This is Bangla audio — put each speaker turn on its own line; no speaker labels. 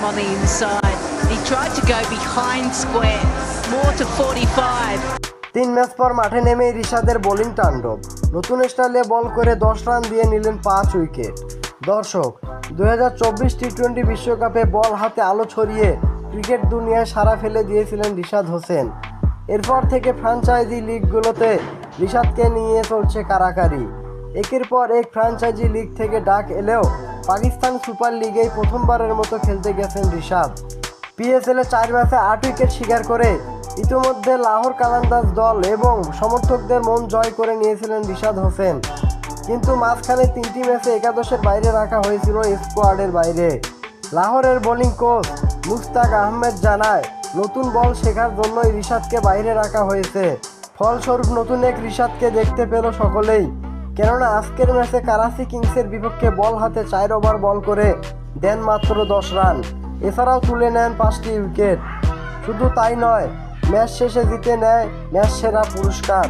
come on the inside. He tried to go behind square, more to 45.
তিন ম্যাচ পর মাঠে নেমে রিশাদের বোলিং তাণ্ডব। নতুন স্টাইলে বল করে দশ রান দিয়ে নিলেন পাঁচ উইকেট। দর্শক দু হাজার চব্বিশ টি টোয়েন্টি বিশ্বকাপে বল হাতে আলো ছড়িয়ে ক্রিকেট দুনিয়ায় সারা ফেলে দিয়েছিলেন রিশাদ হোসেন। এরপর থেকে ফ্র্যাঞ্চাইজি লিগগুলোতে রিশাদকে নিয়ে চলছে কারাকারি। একের পর এক ফ্র্যাঞ্চাইজি লিগ থেকে ডাক এলেও পাকিস্তান সুপার লিগেই প্রথমবারের মতো খেলতে গেছেন রিশাদ। পিএসএলে চার ম্যাচে আট উইকেট শিকার করে ইতিমধ্যে লাহোর কালান্দাজ দল এবং সমর্থকদের মন জয় করে নিয়েছিলেন রিশাদ হোসেন। কিন্তু মাঝখানে তিনটি ম্যাচে একাদশের বাইরে রাখা হয়েছিল স্কোয়াডের বাইরে। লাহোরের বোলিং কোচ মুস্তাক আহমেদ জানায়, নতুন বল শেখার জন্যই রিশাদকে বাইরে রাখা হয়েছে। ফলস্বরূপ নতুন এক রিশাদকে দেখতে পেল সকলেই। কেননা আজকের ম্যাচে কারাচি কিংসের বিপক্ষে বল হাতে চার ওভার বল করে দেন মাত্র দশ রান। এছাড়াও তুলে নেন পাঁচটি উইকেট। শুধু তাই নয়, ম্যাচ শেষে জিতে নেয় ম্যাচ সেরা পুরস্কার।